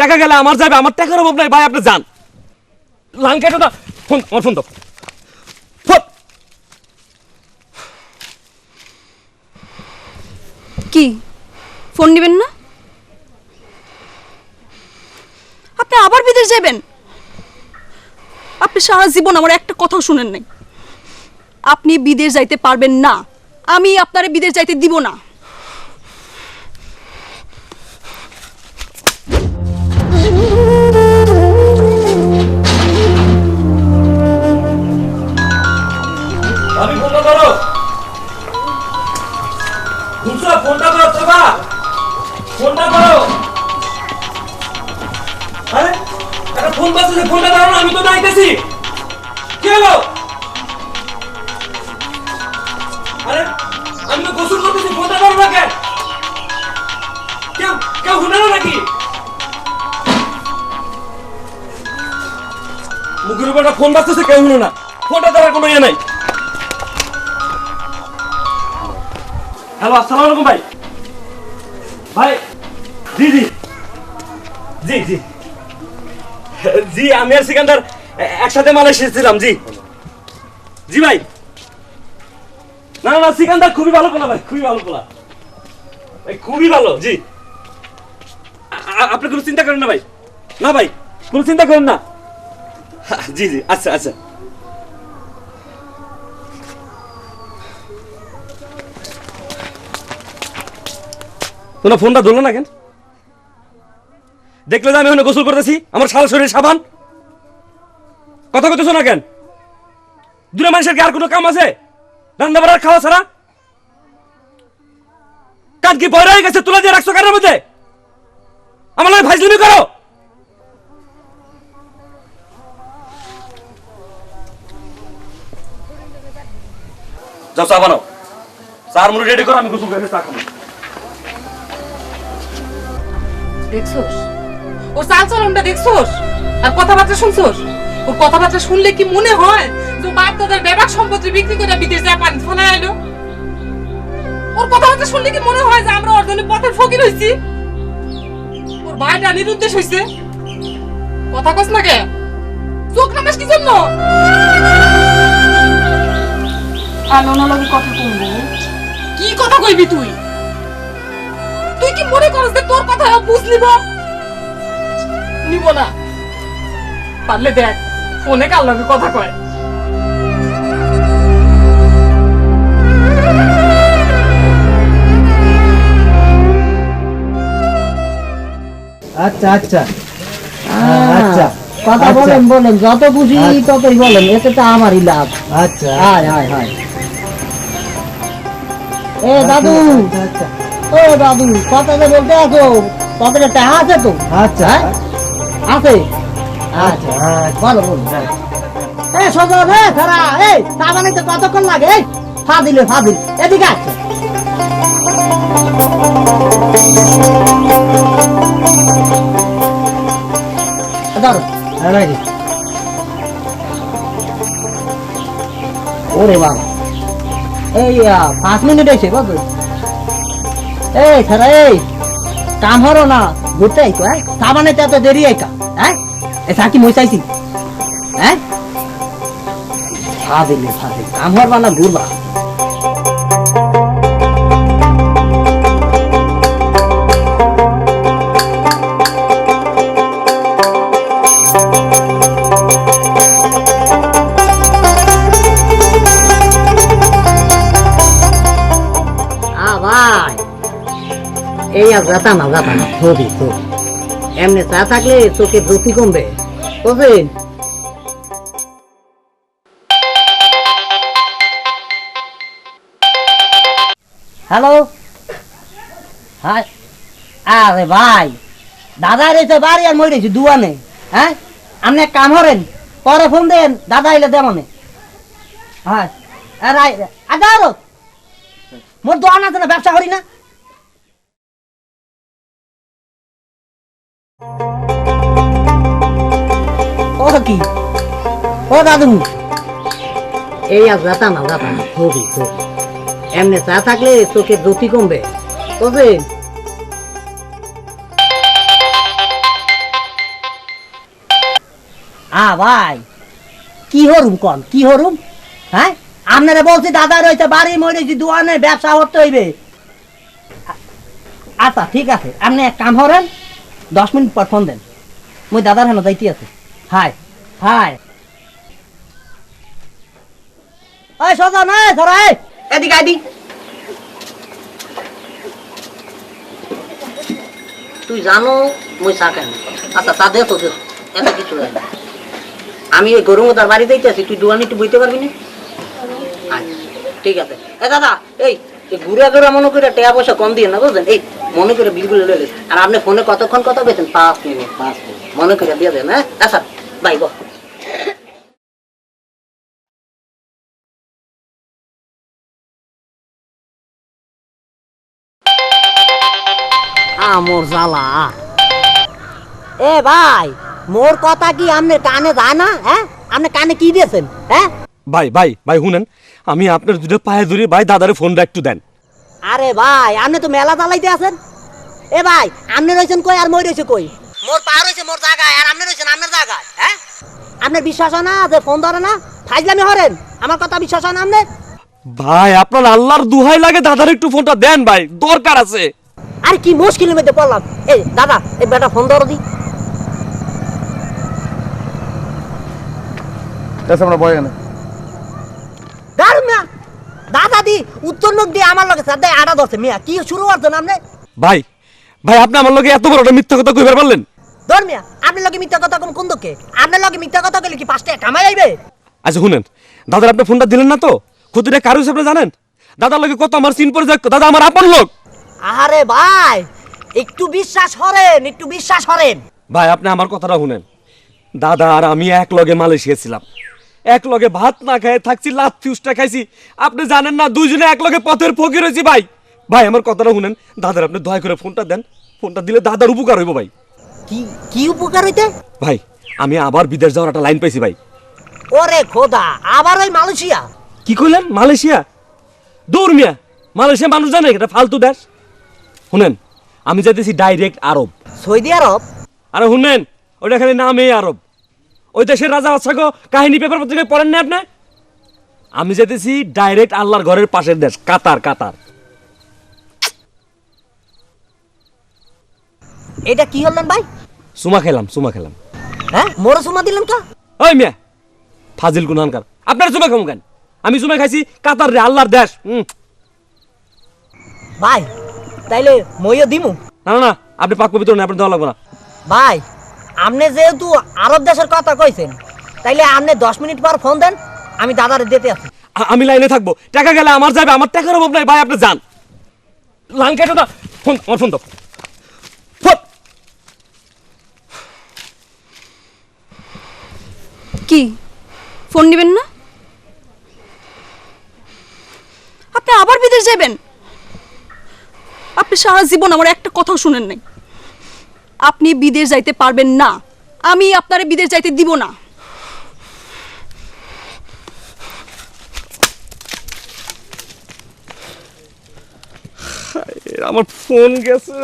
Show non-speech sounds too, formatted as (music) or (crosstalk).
টাকা গেলে আমার যাবে, আমার টাকার অভাব নাই। ভাই, আপনি যান। লাইন কেটে না ফোন, আমার ফোন দাও। কি? ফোন নেবেন না? আপনি আবার বিদেশ যাবেন আপনি সারা জীবন আমার একটা কথাও শুনেন নাই। আপনি বিদেশ যাইতে পারবেন না। আমি আপনারে বিদেশ যাইতে দিব না। ফোন কেউ না। ফোনটা কোনো ইয়ে নাই। হ্যালো আলাইকুম ভাই। ভাই, জি জি। জি জি। জি, আমি আর সিকান্দার একসাথে মালয়েশিয়া ছিলাম জি। জি, ভাই। না না সিকান্দার খুবই ভালো পোলা, ভাই, খুবই ভালো পোলা। ভাই, খুবই ভালো, জি। আপনি কোনো চিন্তা করেন না, ভাই। না, ভাই, কোনো চিন্তা করেন না। (laughs) জি জি আচ্ছা আচ্ছা তোমরা ফোনটা ধরলো না কেন? দেখলে যে আমি ওখানে গোসল করতেছি, আমার সারা শরীর সাবান। কথা কইতেছো না কেন? দূরে মানুষের কি আর কোনো কাম আছে? রান্না বাড়ার খাওয়া ছাড়া? কান কি বড় হয়ে গেছে, তুলে দিয়ে রাখছো কানের মধ্যে? আমার লাগে ফাইজলিমি করো! যাও চা বানাও। চার মুড়ি রেডি করো, আমি গোসল করে চা খাব। দেখছোস? ওর চাল চলনটা দেখছোস? আর কথাবার্তা শুনছোস? ওর কথাবার্তা শুনলে কি মনে হয় যে বাপ দাদার ব্যাপক সম্পত্তি বিক্রি করে বিদেশ যায় পানি ফোনা এলো ওর কথাবার্তা শুনলে কি মনে হয় যে আমরা অর্জনের পথের ফকির হইছি? ওর ভাইটা নিরুদ্দেশ হইছে। কথা কস না কে? চোখ নামাস কি জন্য? কথা কি কথা কইবি তুই? তুই কি মনে করস যে তোর কথা ও বুঝ নিব নিব না। পারলে দেখ ফোনে কার লগে কথা কয়? আচ্ছা আচ্ছা। আচ্ছা কথা আচ্ছা। বলেন বলেন। যত বুঝি আচ্ছা। ততই বলেন। এতে তো আমারই লাভ। আচ্ছা। হায় হায় হায়। এ দাদু। আচ্ছা আচ্ছা। ও দাদু কথাতে বলতে আছো পকেটে টাকা আছে তো? আচ্ছা হ্যাঁ? আছে? আচ্ছা আচ্ছা। আচ্ছা। বলো বলো এ সজল হে খারা এই চা বানাইতে কতক্ষণ লাগে? এই ফাদিলে ফাদিল এদিকে আছে ধরো। হ্যাঁ, নাকি ওরে বাবা। এই পাঁচ মিনিট হয়েছে কত এই খারা এই, কাম হরো না, ঘুরতে আইতো হ্যাঁ? সাবানে এত দেরি আইকা হ্যাঁ? এ মই চাইছি? হ্যাঁ? ফাদিলে ফাদিল কাম হরবা না ঘুরবা। এই আর যাতা না যাতা না ছবি ছবি এমনি চা থাকলে চোখে জ্যোতি কমবে। বুঝলেন হ্যালো? হ্যাঁ? আরে ভাই, দাদা রেছে বাড়ি আর মই দুয়ানে হ্যাঁ? আপনি কাম হরেন পরে ফোন দেন, দাদা এলে দেমনে হ্যাঁ আর আদা আরও মোর দোকান আছে না, ব্যবসা করি না? ও কি? ও দাদু। এই আর যাতা না যাতা না ছবি ছবি এমনি চা থাকলে চোখের কমবে। বুঝলেন হ্যাঁ ভাই কি হরুম কন? কি হরুম? হ্যাঁ? আপনারা বলছি দাদা রয়েছে বাড়ি মরেছি দোয়ানে ব্যবসা করতে হইবে। আচ্ছা ঠিক আছে। আপনি এক কাম করেন দশ মিনিট পর ফোন দেন। মুই দাদার হেন যাইতে আছে। হাই হাই ওই সোজা নয় ধরা এদিকে আইদি তুই জানো মুই চা খাই। আচ্ছা চা দে তো এত কিছু। আমি ওই গরু তার বাড়ি দিতে আছি তুই দোয়ানি একটু বইতে পারবি না? আচ্ছা, ঠিক আছে। এ দাদা এই ঘুরে ঘুরে মনে করে টাকা পয়সা কম দিয়ে না বুঝলেন? এই মনে করে বিলগুলো আর আপনি ফোনে কতক্ষণ কথা পেয়েছেন পাঁচ মিনিট পাঁচ মিনিট। মনে করে দিয়ে দেন হ্যাঁ? আচ্ছা। বাই গো। আমর জ্বালা। এ ভাই মোর কথা কি আপনি কানে যায় না হ্যাঁ? আপনি কানে কি দিয়েছেন হ্যাঁ? ভাই ভাই ভাই শুনেন আমি আপনার দুটো পায়ে ধরে ভাই দাদারে ফোনটা একটু দেন। আরে ভাই আপনি তো মেলা জ্বালাইতে আছেন। এ ভাই আপনি রয়েছেন কই আর মই রয়েছে কই? মোর পা রয়েছে মোর জায়গায় আর আপনি রয়েছেন আপনার জায়গায় হ্যাঁ? আপনার বিশ্বাস হয় না যে ফোন ধরে না? ফাইজলামি হরেন আমার কথা বিশ্বাস হয় না আপনার ভাই আপনার আল্লাহর দুহাই লাগে দাদার একটু ফোনটা দেন ভাই দরকার আছে। আরে কি মুশকিলের মধ্যে পড়লাম। এই দাদা এই বেটা ফোন ধরো দি। আমরা বয় না দারুণ মিয়া দাদা দি উত্তর মুখ দিয়ে আমার লগে সাথে আড়া ধরছে মিয়া। কি শুরু করছেন আপনি ভাই ভাই আপনি আমার লগে এত বড় একটা মিথ্যা কথা কইবার পারলেন? ধর মিয়া আপনি লগে মিথ্যা কথা কম কোন দোকে আপনার লগে মিথ্যা কথা কইলে কি পাঁচটা কামাই আইবে? আচ্ছা শুনেন দাদার আপনি ফোনটা দিলেন না তো? ক্ষতিটা কারও হিসেবে জানেন? দাদার লগে কত আমার সিন পরে যাক দাদা আমার আপন লোক। আরে ভাই একটু বিশ্বাস করেন একটু বিশ্বাস করেন। ভাই আপনি আমার কথাটা শুনেন। দাদা আর আমি এক লগে মালয়েশিয়া ছিলাম। এক লগে ভাত না খাই থাকছি লাত ফিউজটা খাইছি। আপনি জানেন না দুইজনে এক লগে পথের ফকির হয়েছি ভাই। ভাই আমার কথাটা শুনেন দাদার আপনি দয়া করে ফোনটা দেন। ফোনটা দিলে দাদার উপকার হইব ভাই। কি কি উপকার হইতে? ভাই আমি আবার বিদেশ যাওয়ার একটা লাইন পাইছি ভাই। ওরে খোদা আবার ওই মালয়েশিয়া? কি কইলেন? মালয়েশিয়া? দৌড় মিয়া মালয়েশিয়া মানুষ জানে এটা ফালতু দেশ। শুনেন আমি যাইতেছি ডাইরেক্ট আরব। সৌদি আরব? আরে শুনেন ওইটা খালি নামে আরব। ওই দেশের রাজা বাচ্চাকে কাহিনী পেপার পত্রিকায় পড়েন না আপনি? আমি যেতেছি ডাইরেক্ট আল্লাহর ঘরের পাশের দেশ কাতার কাতার। এটা কি হলেন ভাই? সুমা খেলাম সুমা খেলাম। হ্যাঁ মোর সুমা দিলেন কা ওই মিয়া ফাজিল কুনহানকার আপনার সুমা খাম কেন? আমি সুমা খাইছি কাতার রে আল্লাহর দেশ ভাই তাইলে মইও দিমু? না না, না আপনি পাক পবিত্র না আপনি দেওয়া লাগবে না। ভাই আপনি যেহেতু আরব দেশের কথা কইছেন তাইলে আপনি দশ মিনিট পর ফোন দেন আমি দাদারে দিতে আছি আমি লাইনে থাকব। টাকা গেলে আমার যাবে আমার টাকার অভাব নাই। ভাই আপনি যান। লাইন কেটে না। ফোন আমার ফোন দাও। কি? ফোন নেবেন না? আপনি আবার বিদেশ যাবেন আপনি সারা জীবন আমার একটা কথাও শুনেন নাই। আপনি বিদেশ যাইতে পারবেন না। আমি আপনারে বিদেশ যাইতে দিব না। আমার ফোন গেছে